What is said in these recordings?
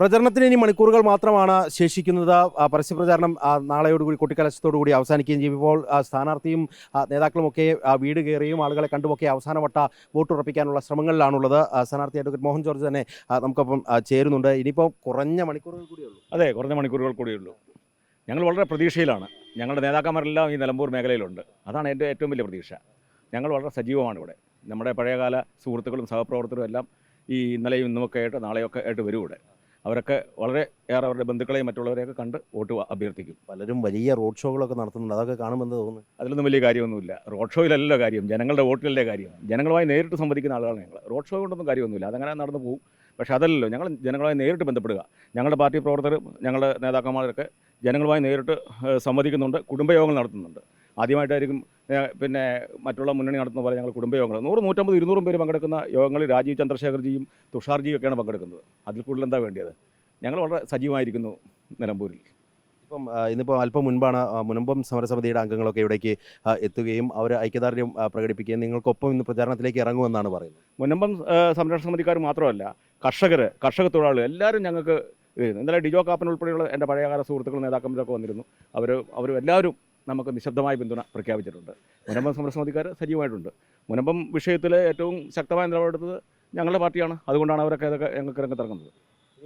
പ്രചരണത്തിന് ഇനി മണിക്കൂറുകൾ മാത്രമാണ് ശേഷിക്കുന്നത്. പരസ്യപ്രചാരണം നാളെയോടുകൂടി കൊട്ടിക്കലശത്തോടുകൂടി അവസാനിക്കുകയും ചെയ്യും. ഇപ്പോൾ സ്ഥാനാർത്ഥിയും നേതാക്കളുമൊക്കെ വീട് കയറിയും ആളുകളെ കണ്ടുമൊക്കെ അവസാനവട്ട വോട്ട് ഉറപ്പിക്കാനുള്ള ശ്രമങ്ങളിലാണുള്ളത്. സ്ഥാനാർത്ഥി അഡ്വക്കേറ്റ് മോഹൻ ജോർജ് തന്നെ നമുക്കൊപ്പം ചേരുന്നുണ്ട്. ഇനിയിപ്പോൾ കുറഞ്ഞ മണിക്കൂറുകൾ കൂടിയുള്ളൂ. അതെ കുറഞ്ഞ മണിക്കൂറുകൾ കൂടിയുള്ളൂ. ഞങ്ങൾ വളരെ പ്രതീക്ഷയിലാണ്. ഞങ്ങളുടെ നേതാക്കന്മാരെല്ലാം ഈ നിലമ്പൂർ മേഖലയിലുണ്ട്. അതാണ് എന്റെ ഏറ്റവും വലിയ പ്രതീക്ഷ. ഞങ്ങൾ വളരെ സജീവമാണ് ഇവിടെ നമ്മുടെ പഴയകാല സുഹൃത്തുക്കളും സഹപ്രവർത്തകരും എല്ലാം ഈ ഇന്നലെയും ഇന്നുമൊക്കെ ആയിട്ട് നാളെയൊക്കെ ആയിട്ട് വരും ഇവിടെ. അവരൊക്കെ വളരെ ഏറെ അവരുടെ ബന്ധുക്കളെയും മറ്റുള്ളവരെയൊക്കെ കണ്ട് വോട്ട് അഭ്യർത്ഥിക്കും. പലരും വലിയ റോഡ് ഷോകളൊക്കെ നടത്തുന്നുണ്ട്. അതൊക്കെ കാണുമെന്ന് തോന്നുന്നു അതിലൊന്നും വലിയ കാര്യമൊന്നുമില്ല. റോഡ് ഷോയിലല്ല കാര്യം. ജനങ്ങളുടെ വോട്ടിലല്ലേ കാര്യം. ജനങ്ങളുമായി നേരിട്ട് സംവദിക്കുന്ന ആളുകളാണ് ഞങ്ങൾ റോഡ് ഷോ കൊണ്ടൊന്നും കാര്യമൊന്നുമില്ല. അതങ്ങനെ നടന്നു പോകും. പക്ഷേ അതല്ലല്ലോ ഞങ്ങൾ ജനങ്ങളുമായി നേരിട്ട് ബന്ധപ്പെടുക. ഞങ്ങളുടെ പാർട്ടി പ്രവർത്തകർ ഞങ്ങളുടെ നേതാക്കന്മാരൊക്കെ ജനങ്ങളുമായി നേരിട്ട് സംവദിക്കുന്നുണ്ട്. കുടുംബയോഗങ്ങൾ നടത്തുന്നുണ്ട്. ആദ്യമായിട്ടായിരിക്കും പിന്നെ മറ്റുള്ള മുന്നണി നടത്തുന്ന പോലെ ഞങ്ങൾ കുടുംബയോഗങ്ങൾ. നൂറ് നൂറ്റമ്പത് ഇരുന്നൂറും പേര് പങ്കെടുക്കുന്ന യോഗങ്ങളിൽ രാജീവ് ചന്ദ്രശേഖർജിയും തുഷാർജിയും ഒക്കെയാണ് പങ്കെടുക്കുന്നത്. അതിൽ കൂടുതൽ എന്താ വേണ്ടിയത്? ഞങ്ങൾ വളരെ സജീവമായിരിക്കുന്നു നിലമ്പൂരിൽ. ഇപ്പം ഇന്നിപ്പോൾ അല്പം മുൻപാണ് മുനമ്പം സമരസമിതിയുടെ അംഗങ്ങളൊക്കെ ഇവിടേക്ക് എത്തുകയും അവർ ഐക്യദാർഢ്യം പ്രകടിപ്പിക്കുകയും നിങ്ങൾക്കൊപ്പം ഇന്ന് പ്രചാരണത്തിലേക്ക് ഇറങ്ങുമെന്നാണ് പറയുന്നത്. മുനമ്പം സംരക്ഷണ സമിതിക്കാർ മാത്രമല്ല കർഷകർ കർഷക തൊഴിലാളികൾ എല്ലാവരും ഞങ്ങൾക്ക് ഇന്നലെ ഡിജോ കാപ്പൻ ഉൾപ്പെടെയുള്ള എന്റെ പഴയകാല സുഹൃത്തുക്കൾ നേതാക്കന്മാരൊക്കെ വന്നിരുന്നു. അവർ അവർ എല്ലാവരും നമുക്ക് നിശബ്ദമായ പിന്തുണ പ്രഖ്യാപിച്ചിട്ടുണ്ട്. മുനമ്പം സമരസമിതിക്കാർ സജീവമായിട്ടുണ്ട്. മുനമ്പം വിഷയത്തിൽ ഏറ്റവും ശക്തമായ നിലപാടെടുത്തത് ഞങ്ങളുടെ പാർട്ടിയാണ്. അതുകൊണ്ടാണ് അവരൊക്കെ ഇതൊക്കെ ഞങ്ങൾക്ക് രംഗത്തിറങ്ങുന്നത്.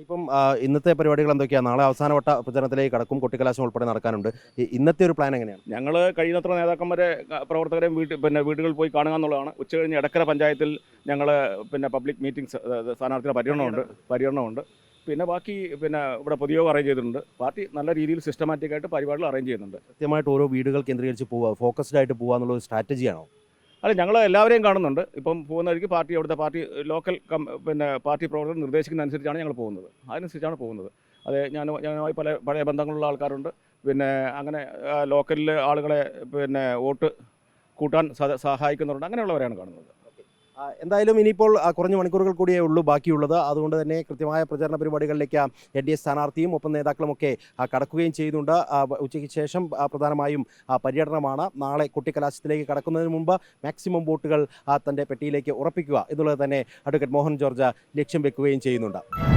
ഇപ്പം ഇന്നത്തെ പരിപാടികൾ എന്തൊക്കെയാണ്? നാളെ അവസാനവട്ട പ്രചരണത്തിലേക്ക് കടക്കും കൊട്ടിക്കലാശം ഉൾപ്പെടെ നടക്കാനുണ്ട്. ഇന്നത്തെ ഒരു പ്ലാൻ എങ്ങനെയാണ്? ഞങ്ങൾ കഴിയുന്നത്ര നേതാക്കന്മാരെ പ്രവർത്തകരെയും വീട്ടിൽ പിന്നെ വീടുകളിൽ പോയി കാണുക എന്നുള്ളതാണ്. ഉച്ച കഴിഞ്ഞ് എടക്കര പഞ്ചായത്തിൽ ഞങ്ങൾ പിന്നെ പബ്ലിക് മീറ്റിംഗ്സ് സ്ഥാനാർത്ഥിയുടെ പര്യടനമുണ്ട് പര്യടനമുണ്ട് പിന്നെ ബാക്കി പിന്നെ ഇവിടെ പൊതുയോഗം അറേഞ്ച് ചെയ്തിട്ടുണ്ട്. പാർട്ടി നല്ല രീതിയിൽ സിസ്റ്റമാറ്റിക് ആയിട്ട് പരിപാടികൾ അറേഞ്ച് ചെയ്യുന്നുണ്ട്. കൃത്യമായിട്ട് ഓരോ വീടുകൾ കേന്ദ്രീകരിച്ച് പോവുക. ഫോക്കസ്ഡ് ആയിട്ട് പോകുക എന്നുള്ള ഒരു സ്ട്രാറ്റജിയാണോ അല്ല ഞങ്ങൾ എല്ലാവരെയും കാണുന്നുണ്ട്. ഇപ്പം പോകുന്ന വഴിക്ക് പാർട്ടി അവിടുത്തെ പാർട്ടി ലോക്കൽ കം പിന്നെ പാർട്ടി പ്രവർത്തകർ നിർദ്ദേശിക്കുന്ന അനുസരിച്ചാണ് ഞങ്ങൾ പോകുന്നത്. അതനുസരിച്ചാണ് പോകുന്നത്. അതെ ഞാൻ ഞാനുമായി പല പഴയ ബന്ധങ്ങളുള്ള ആൾക്കാരുണ്ട്. പിന്നെ അങ്ങനെ ലോക്കലിലെ ലോക്കലിൽ ആളുകളെ പിന്നെ വോട്ട് കൂട്ടാൻ സഹായിക്കുന്നവരുണ്ട്. സഹായിക്കുന്നുണ്ട് അങ്ങനെയുള്ളവരെയാണ് കാണുന്നത്. എന്തായാലും ഇനിയിപ്പോൾ കുറഞ്ഞ മണിക്കൂറുകൾ കൂടിയേ ഉള്ളൂ ബാക്കിയുള്ളത്. അതുകൊണ്ട് തന്നെ കൃത്യമായ പ്രചാരണ പരിപാടികളിലേക്ക് എൻ ഡി എ സ്ഥാനാർത്ഥിയും ഒപ്പം നേതാക്കളുമൊക്കെ കടക്കുകയും ചെയ്യുന്നുണ്ട്. ഉച്ചയ്ക്ക് ശേഷം പ്രധാനമായും പര്യടനമാണ്. നാളെ കുട്ടിക്കലാശത്തിലേക്ക് കടക്കുന്നതിന് മുമ്പ് മാക്സിമം വോട്ടുകൾ തന്റെ പെട്ടിയിലേക്ക് ഉറപ്പിക്കുക. എന്നുള്ളത് തന്നെ അഡ്വക്കേറ്റ് മോഹൻ ജോർജ് ലക്ഷ്യം വെക്കുകയും ചെയ്യുന്നുണ്ട്.